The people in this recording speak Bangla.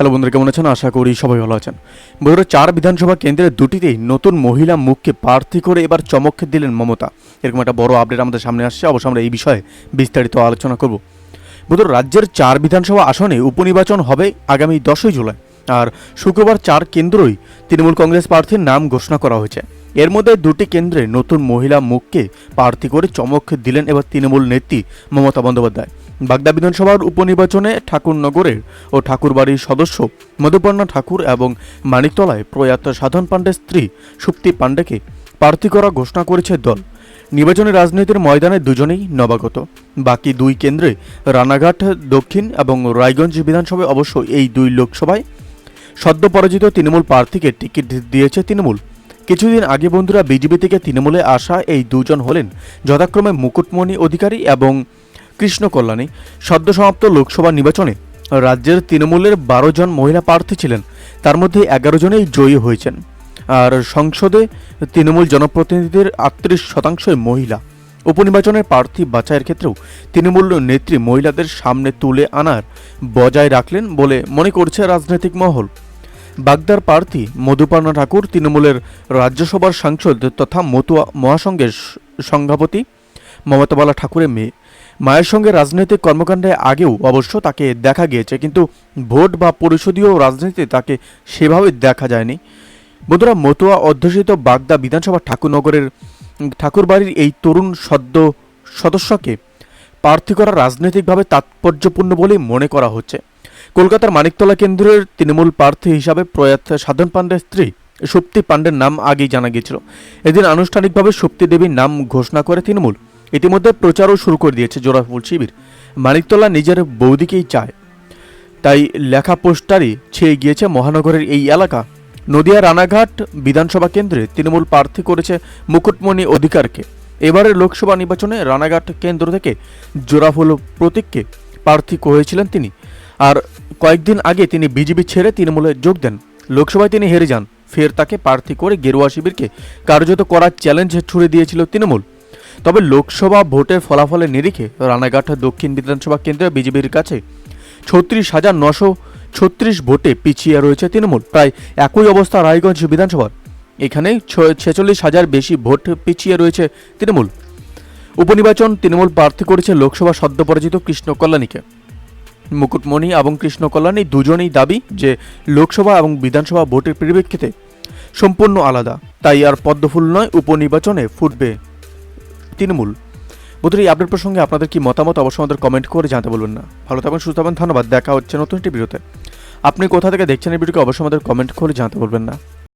হ্যালো বন্ধুরা, কেমন আছেন? আশা করি সবাই ভালো আছেন। বন্ধুরা, চার বিধানসভা কেন্দ্রের দুটিতেই নতুন মহিলা মুখকে প্রার্থী করে এবার চমক দিলেন মমতা। এরকম একটা বড় আপডেট আমাদের সামনে আসছে। অবশ্য আমরা এই বিষয়ে বিস্তারিত আলোচনা করব। বন্ধুরা, রাজ্যের চার বিধানসভা আসনে উপনির্বাচন হবে আগামী দশই জুলাই। আর শুক্রবার চার কেন্দ্রই তৃণমূল কংগ্রেস প্রার্থীর নাম ঘোষণা করা হয়েছে। এর মধ্যে দুটি কেন্দ্রে নতুন মহিলা মুখকে প্রার্থী করে চমক দিলেন এবার তৃণমূল নেত্রী মমতা বন্দ্যোপাধ্যায়। বাগদা বিধানসভার উপনির্বাচনে ঠাকুরনগরের ও ঠাকুরবাড়ির সদস্য মধুপর্ণা ঠাকুর এবং মানিকতলায় প্রয়াত সাধন পাণ্ডের স্ত্রী সুপ্তি পাণ্ডেকে প্রার্থী করা ঘোষণা করেছে দল। নির্বাচনী রাজনীতির ময়দানে দুজনেই নবাগত। বাকি দুই কেন্দ্রে রানাঘাট, দক্ষিণ এবং রায়গঞ্জ বিধানসভায় অবশ্য এই দুই লোকসভায় সদ্য পরাজিত তৃণমূল প্রার্থীকে টিকিট দিয়েছে তৃণমূল। কিছুদিন আগে বন্ধুরা বিজেপি থেকে তৃণমূলে আসা এই দুজন হলেন যথাক্রমে মুকুটমণি অধিকারী এবং কৃষ্ণ কল্যাণী সদ্য সমাপ্ত লোকসভা নির্বাচনে রাজ্যের তৃণমূলের বারো জন মহিলা প্রার্থী ছিলেন। তার মধ্যে এগারো জনেই জয়ী হয়েছেন। আর সংসদে তৃণমূল জনপ্রতিনিধিদের আটত্রিশ শতাংশই মহিলা। উপনির্বাচনের প্রার্থী বাছাইয়ের ক্ষেত্রেও তৃণমূল নেত্রী মহিলাদের সামনে তুলে আনার বজায় রাখলেন বলে মনে করছে রাজনৈতিক মহল। বাগদার প্রার্থী মধুপর্ণা ঠাকুর তৃণমূলের রাজ্যসভার সাংসদ তথা মতুয়া মহাসংঘের স- সভাপতি মমতাবালা ঠাকুরের মেয়ে। মায়ের সঙ্গে রাজনৈতিক কর্মকাণ্ডে আগেও অবশ্য তাকে দেখা গিয়েছে, কিন্তু ভোট বা পরিষদীয় রাজনীতিতে তাকে সেভাবে দেখা যায়নি। বন্ধুরা, মতুয়া অধ্যুষিত বাগদা বিধানসভা ঠাকুরনগরের, ঠাকুরবাড়ির এই তরুণ সদ্য সদস্যকে প্রার্থী করা রাজনৈতিকভাবে তাৎপর্যপূর্ণ বলেই মনে করা হচ্ছে। কলকাতার মানিকতলা কেন্দ্রের তৃণমূল প্রার্থী হিসাবে প্রয়াত সাধন পাণ্ডের স্ত্রী সুপ্তি পাণ্ডের নাম আগেই জানা গিয়েছিল। এদিন আনুষ্ঠানিকভাবে সুপ্তি দেবীর নাম ঘোষণা করে তৃণমূল। ইতিমধ্যে প্রচারও শুরু করে দিয়েছে জোড়াফুল শিবির। মানিকতলা নিজের বৌদিকেই চায়। তাই লেখা পোস্টারই ছেয়ে গিয়েছে মহানগরের এই এলাকা। নদিয়া রানাঘাট বিধানসভা কেন্দ্রে তৃণমূল প্রার্থী করেছে মুকুটমণি অধিকারকে। এবারের লোকসভা নির্বাচনে রানাঘাট কেন্দ্র থেকে জোড়াফুল প্রতীককে প্রার্থী হয়েছিলেন তিনি। আর কয়েকদিন আগে তিনি বিজেপি ছেড়ে তৃণমূলে যোগ দেন। লোকসভায় তিনি হেরে যান। ফের তাকে প্রার্থী করে গেরুয়া শিবিরকে কার্যত করার চ্যালেঞ্জ ছুড়ে দিয়েছিল তৃণমূল। তবে লোকসভা ভোটের ফলাফলের নিরিখে রানাঘাট দক্ষিণ বিধানসভা কেন্দ্রে বিজেপির কাছে ছত্রিশ হাজার নশো ছত্রিশ ভোটে পিছিয়ে রয়েছে তৃণমূল। প্রায় একই অবস্থা রায়গঞ্জ বিধানসভার। এখানে ছেচল্লিশ হাজার বেশি ভোট পিছিয়ে রয়েছে তৃণমূল। উপনির্বাচন তৃণমূল প্রার্থী করেছে লোকসভা সদ্য পরাজিত কৃষ্ণ কল্যাণীকে মুকুটমণি এবং কৃষ্ণ কল্যাণী দুজনেই দাবি যে লোকসভা এবং বিধানসভা ভোটের পরিপ্রেক্ষিতে সম্পূর্ণ আলাদা। তাই আর পদ্মফুল নয়, উপনির্বাচনে ফুটবে। তৃণমূল। বন্ধুরা, এই আপডেট প্রসঙ্গে আপনাদের কি মতামত অবশ্যই আমাদের কমেন্ট করে জানাতে বলবেন না। ভালো থাকবেন সুস্থ থাকবেন ধন্যবাদ। দেখা হচ্ছে নতুন একটি ভিডিওতে। আপনি কোথা থেকে দেখছেন এই ভিডিওকে অবশ্যই আমাদের কমেন্ট করে জানাতে বলবেন না।